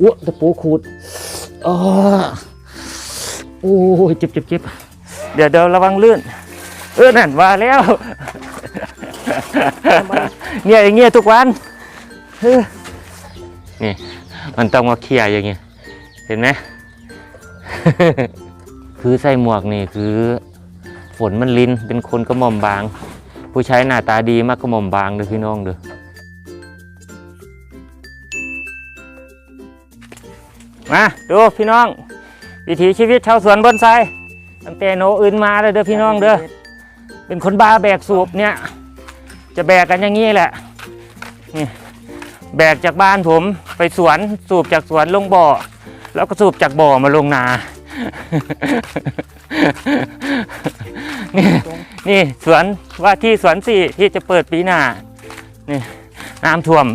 อ้วตะปูขูดอ้อโอ้ยเจ็บเจ็บเจ็บเดี๋ยวเดี๋ยวระวังลื่น เออนั่นว่าแล้ว เนี่ยอย่างเงี้ยทุกวันเออนี่มันต้องมาเคลียร์อย่างเงี้ยเห็นไหมคือใส่หมวกนี่คือ ฝนมันลินเป็นคนกระหม่อมบาง ผู้ใช้หน้าตาดีมากกระหม่อมบางเด้อพี่น้องเด้อ มาดูพี่น้อง วิถีชีวิตชาวสวนบอนไซตั้งแต่โนอื่นมาเลยเด้อพี่น้องเด้อเป็นคนบ้าแบกสูบเนี่ย จะแบกกันอย่างนี้แหละนี่แบกจากบ้านผมไปสวนสูบจากสวนลงบ่อ แล้วก็สูบจากบ่อมาลงนา นี่นี่สวนว่าที่สวนสี่ที่จะเปิดปีหน้านี่น้ำท่วม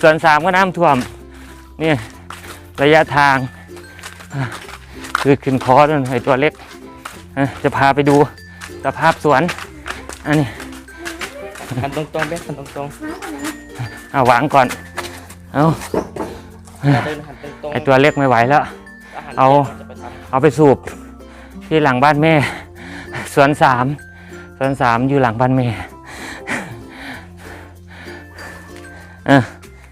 สวนสามก็น้ำท่วมนี่ ระยะทางอะคือขึ้นคอนั่นไอตัวเล็กอะจะพาไปดูสภาพสวน อันนี้หันตรงๆเบ๊หันตรงเอาวางก่อน เอาๆอย่าเดินหันตรงๆไอตัวเล็กไม่ไหวแล้วหันเอาจะไปทำเอาไปสูบที่หลังบ้านแม่ สวนสามสวนสามอยู่หลังบ้านแม่เออ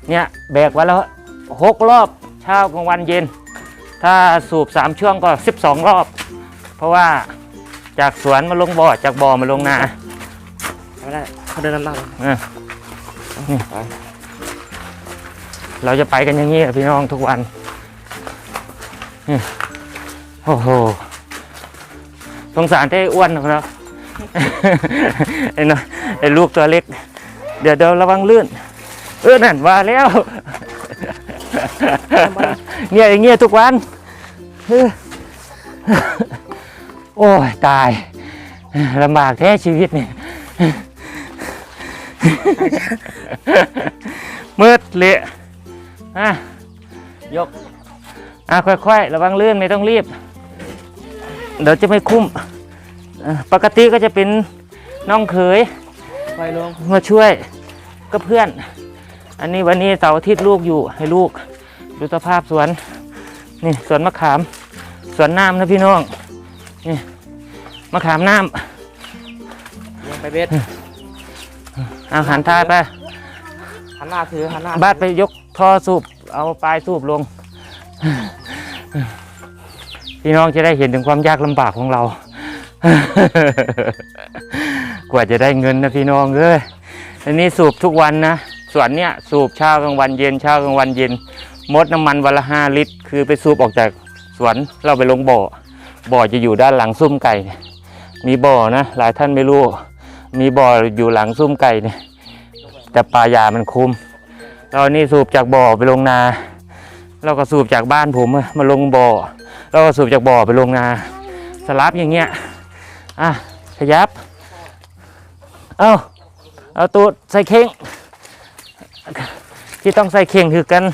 เนี่ยแบกไว้แล้วหกรอบ เช้ากลางวันเย็น ถ้าสูบสามช่วงก็สิบสองรอบ เพราะว่าจากสวนมาลงบ่อจากบ่อมาลงนาไม่ได้เขาเดินลำบากเลยเออนี่เราจะไปกันอย่างนี้อะพี่น้องทุกวันนี่โอ้โหสงสารเต้อ้วนของเราไอ้น้อยไอ้ลูกตัวเล็ก เดี๋ยวเดี๋ยวระวังลื่น เออนั่นว่าแล้ว เนี่ยอย่างเงี้ยทุกวันเออโอ้ยตายลำบากแท้ชีวิตเนี่ยมืดเละอะยกอะค่อยๆ ระวังลื่นไม่ต้องรีบ เดี๋ยวจะไม่คุ้มเอ่อปกติก็จะเป็นน้องเขยไฟลงมาช่วยก็เพื่อน อันนี้วันนี้เสาร์อาทิตย์ลูกอยู่ให้ลูก ดูสภาพสวน นี่สวนมะขาม สวนน้ำนะพี่น้อง นี่มะขามน้ยังไปเบสำเอาหันท้ายไปหันหน้าถือหันหน้าบาดไปยกท่อสูบเอาปลายสูบลง พี่น้องจะได้เห็นถึงความยากลำบากของเรา กว่าจะได้เงินนะพี่น้องเอ้ยอันนี้สูบทุกวันนะส วนเนี้ยสูบเช้ากลางวันเย็นเช้ากลางวันเย็นมดน้ำมันวันละห้าลิตร คือไปสูบออกจากสวนเราไปลงบ่อ บ่อจะอยู่ด้านหลังซุ้มไก่เนี่ยมีบ่อนะหลายท่านไม่รู้ มีบ่ออยู่หลังซุ้มไก่เนี่ยแต่ปลายามันคุมเรานี่สูบจากบ่อไปลงนา เราก็สูบจากบ้านผมมาลงบ่อเราก็สูบจากบ่อไปลงนา สลับอย่างเงี้ยอะขยับ เอาเอาตูดใส่เข่ง ที่ต้องใส่เข่งคือกัน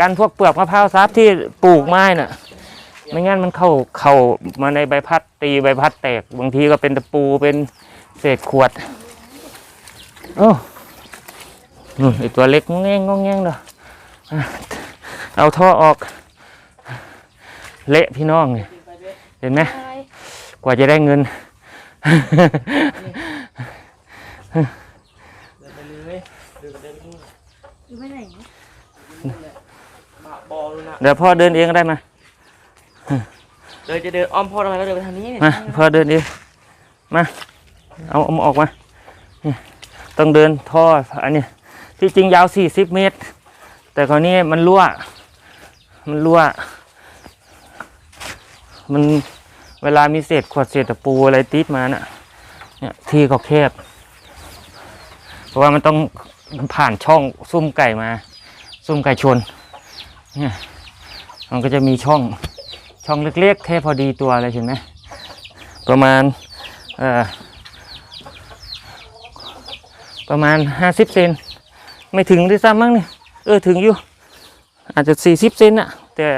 กันพวกเปลือกมะพร้าวซับที่ปลูกไม้น่ะ ไม่งั้นมันเข้าเข้ามาในใบพัดตีใบพัดแตก บางทีก็เป็นตะปูเป็นเศษขวดโอ้นู่นไอตัวเล็กงอแงงงอแงงเด้ออะเอาท่อออก เละพี่น้องนี่เห็นไหมกว่าจะได้เงิน เดินไปเลยเดินไปเดินไปนู่น อยู่ไปไหน มาบอลนะ เดี๋ยวพ่อเดินเองก็ได้มาเดินจะเดินอ้อมพ่อทำไมเราเดินไปทางนี้เนี่ยมาพ่อเดินเองมาเอาเอามาออกมานี่ต้องเดินท่ออันนี้ที่จริงยาว 40 เมตร แต่คราวนี้มันรั่ว มันรั่ว มันเวลามีเศษขวดเศษตะปูอะไรติดมาน่ะเนี่ยที่เขาแคบ เพราะว่ามันต้องมันผ่านช่องซุ่มไก่มา ซุ่มไก่ชนเนี่ย มันก็จะมีช่องช่องเล็กๆแค่พอดีตัวเลยเห็นไหมประมาณเอ่อประมาณห้าสิบเซนไม่ถึงด้วยซ้ำมั้งเนี่ยเออถึงอยู่ อาจจะสี่สิบเซนอะแต่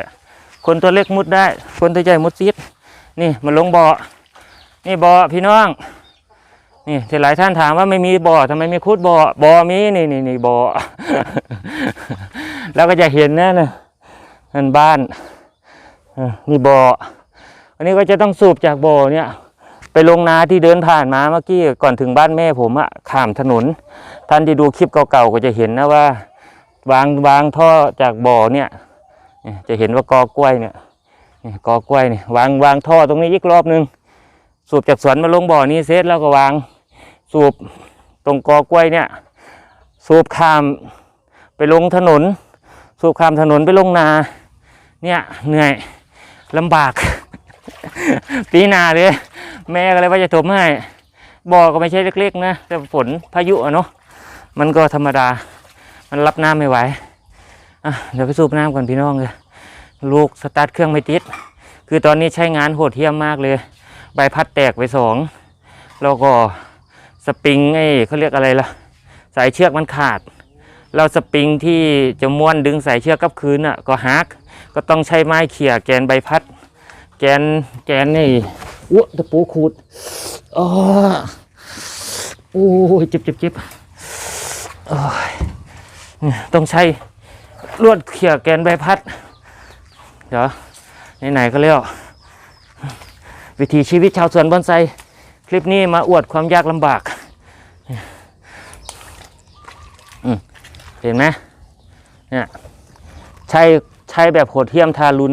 คนตัวเล็กมุดได้ คนตัวใหญ่มุดซีดนี่มันลงบ่อนี่บ่อพี่น้องนี่ที่หลายท่านถามว่าไม่มีบ่อทำไมไม่คุดบ่อบ่อมีนี่นี่นี่บ่อ แล้วก็จะเห็นนะนะ นั่นบ้านนี่บ่ออันนี้ก็จะต้องสูบจากบ่อเนี่ย ไปลงนาที่เดินผ่านมาเมื่อกี้ก่อนถึงบ้านแม่ผมอะข้ามถนน ท่านที่ดูคลิปเก่าๆก็จะเห็นนะว่า วางวางท่อจากบ่อเนี่ยจะเห็นว่ากอกล้วยเนี่ยเนี่ยกอกล้วยเนี่ยวางวางท่อตรงนี้อีกรอบนึง สูบจากสวนมาลงบ่อนี้เสร็จแล้วก็วางสูบตรงกอกล้วยเนี่ย สูบข้ามไปลงถนน สูบข้ามถนนไปลงนา เนี่ยเหนื่อยลำบาก ปีนาเลย แม่ก็เลยว่าจะถมให้บ่อก็ไม่ใช่เล็กๆนะแต่ฝนพายุอะเนาะมันก็ธรรมดา มันรับน้ำไม่ไหวอะเดี๋ยวไปสูบน้ำก่อนพี่น้องเลยลูกสตาร์ทเครื่องไม่ติด คือตอนนี้ใช้งานโหดเหี้ยมมากเลย ใบพัดแตกไปสองแล้วก็สปริงไอ้เขาเรียกอะไรล่ะ สายเชือกมันขาด เราสปริงที่จะม้วนดึงสายเชือกกับคืนอะก็หักก็ต้องใช้ไม้เขี่ยแกนใบพัด แกนแกนนี่อ้วตะปูขูดอ้อโอ้ยเจ็บเจ็บเจ็บต้องใช้ลวดเขี่ยแกนใบพัด เดี๋ยวไหนๆก็เรียกวิถีชีวิตชาวสวนบอนไซ คลิปนี้มาอวดความยากลำบากอืม เห็นไหมเนี่ยใช้ใช้แบบโหดเหี้ยมทารุณ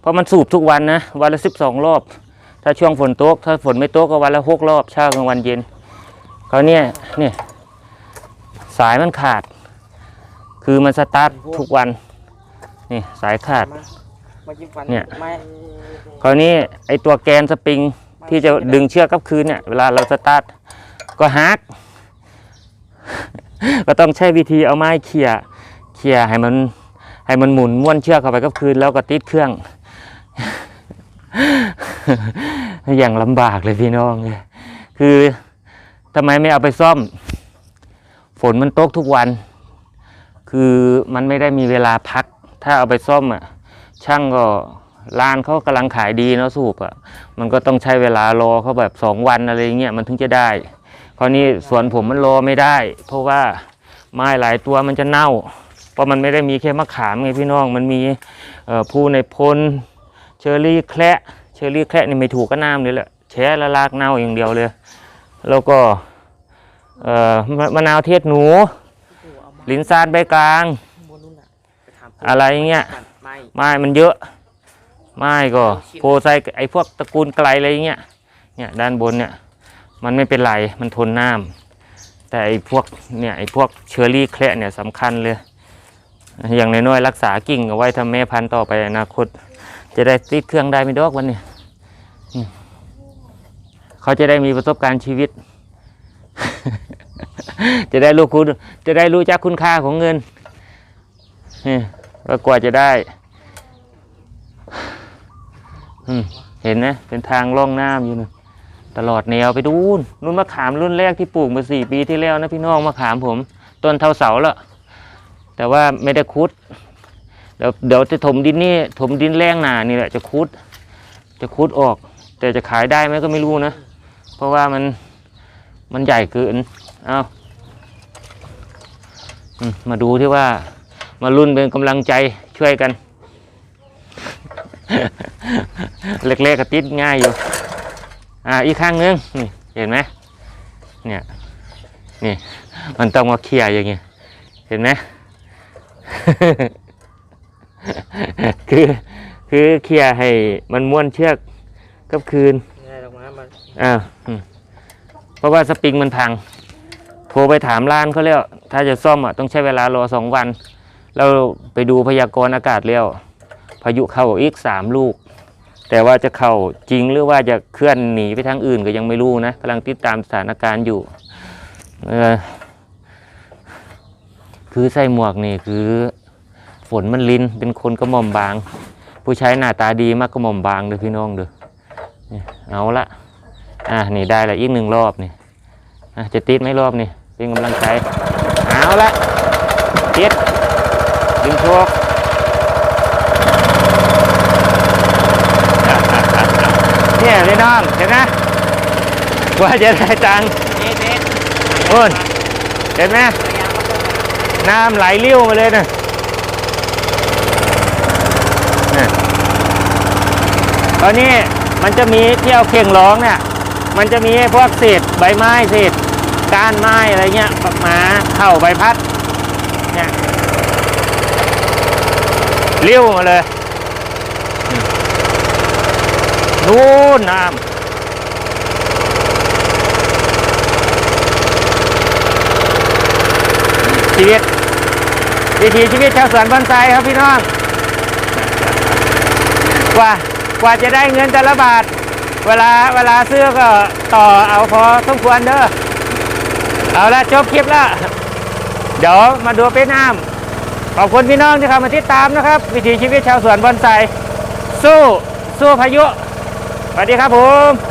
เพราะมันสูบทุกวันนะวันละสิบสองรอบ ถ้าช่วงฝนตก ถ้าฝนไม่ตกก็วันละหกรอบเช้ากลางวันเย็นเขาวเนี่ยเนี่ยสายมันขาด คือมันสตาร์ททุกวันนี่สายขาดมามากินฟันเนี่ยไม่คราวนี้ไอตัวแกนสปริงที่จะดึงเชือกกลับคืนเนี่ยเวลาเราสตาร์ทก็ฮัก ก็ต้องใช้วิธีเอาไม้เขี่ยเขี่ยให้มันให้มันหมุนม้วนเชือกเข้าไปกับคืนแล้วก็ติดเครื่อง อย่างลำบากเลยพี่น้องคือทำไมไม่เอาไปซ่อม ฝนมันตกทุกวัน คือมันไม่ได้มีเวลาพัก ถ้าเอาไปซ่อมอะ ช่างก็ร้านเขากำลังขายดีเนาะสูบอะ มันก็ต้องใช้เวลารอเขาแบบสองวันอะไรเงี้ยมันถึงจะได้ ราวนี้สวนผมมันรอไม่ได้ เพราะว่าไม้หลายตัวมันจะเน่า เพราะมันไม่ได้มีแค่มะขามไงพี่น้องมันมีผู้ในพลเชอรี่แคระเชอรี่แคระนี่ไม่ถูกก็น้ำเลยแหละแช่ละลากเน่าอย่างเดียวเลย แล้วก็มะนาวเทศหนู ลิ้นซานใบกลางบนนู่นน่ามอะไรเงี้ยไม่ไม้มันเยอะไม้ก็โพไซไอพวกตระกูลไกลอะไรเงี้ยเนี่ยด้านบนเนี่ย มันไม่เป็นไรมันทนน้ำแต่ไอพวกเนี่ยไอพวกเชอรี่แคระเนี่ยสำคัญเลย อย่างน้อยๆรักษากิ่งเอาไว้ทำแม่พันธุ์ต่อไปอนาคต จะได้ติดเครื่องได้ไม่ดอกวันนี้อืมเขาจะได้มีประสบการณ์ชีวิต จะได้รู้คุณจะได้รู้จักคุณค่าของเงินนี่ว่ากว่าจะได้เห็นไหมเป็นทางล่องน้ำอยู่นะ ตลอดแนวไปดูนนุ่นมะขามรุ่นแรกที่ปลูกมาสี่ปีที่แล้วนะพี่น้องมะขามผม ต้นเท่าเสาล้วแต่ว่าไม่ได้คุดเดี๋ยวเดี๋ยวจะถมดินนี่ถมดินแรงหนานี่แหละจะคุด จะคุดออก แต่จะขายได้ไหมก็ไม่รู้นะ เพราะว่ามันมันใหญ่เกินเอามาดูที่ว่ามารุ่นเป็นกำลังใจช่วยกันเล็กๆก็ติดง่ายอยู่ อ่าอีกข้างนึงนี่เห็นไหมเนี่ยนี่มันต้องมาเคลียร์อย่างเงี้ยเห็นไหมคือคือเคลียร์ให้มันม้วนเชือกกับคืนง่ายดอกไม้มันอ่าอืมเพราะว่าสปริงมันพัง โทรไปถามร้านเขาแล้ว ถ้าจะซ่อมอะต้องใช้เวลารอสองวัน เราไปดูพยากรณ์อากาศแล้ว พายุเข้าอีกสามลูก แต่ว่าจะเข้าจริงหรือว่าจะเคลื่อนหนีไปทางอื่นก็ยังไม่รู้นะกำลังติดตามสถานการณ์อยู่คือใส่หมวกนี่คือ ฝนมันลินเป็นคนกระหม่อมบาง ผู้ใช้หน้าตาดีมากกระหม่อมบางเด้อพี่น้องเด้อเอาละอะนี่ได้ละอีกหนึ่งรอบนี่ะจะติดไหมรอบนี่เป็นกำลังใจเอาละติดดึงโชก เนี่ยพี่น้องเห็นไหมว่าจะได้ตังค์เด็ดเด็ดโอ้ยเห็นไหมน้ำไหลเลี้ยวมาเลยนะตอนนี้มันจะมีที่เอาเข่งร้องเนี่ย มันจะมีพวกเศษใบไม้เศษก้านไม้อะไรเงี้ยปักหมาเข่าใบพัดเนี่ยเลี้ยวมาเลยอืม นู่นน้ำชีวิตวิถีชีวิตชาวสวนบอนไซครับพี่น้องกว่ากว่าจะได้เงินแต่ละบาท เวลาเวลาซื้อก็ต่อเอาพอสมควรเด้อเอาละจบคลิปละเดี๋ยวมาดูเป็นน้ำขอบคุณพี่น้องที่เข้ามาติดตามนะครับ วิถีชีวิตชาวสวนบอนไซสู้สู้พายุ สวัสดีครับผม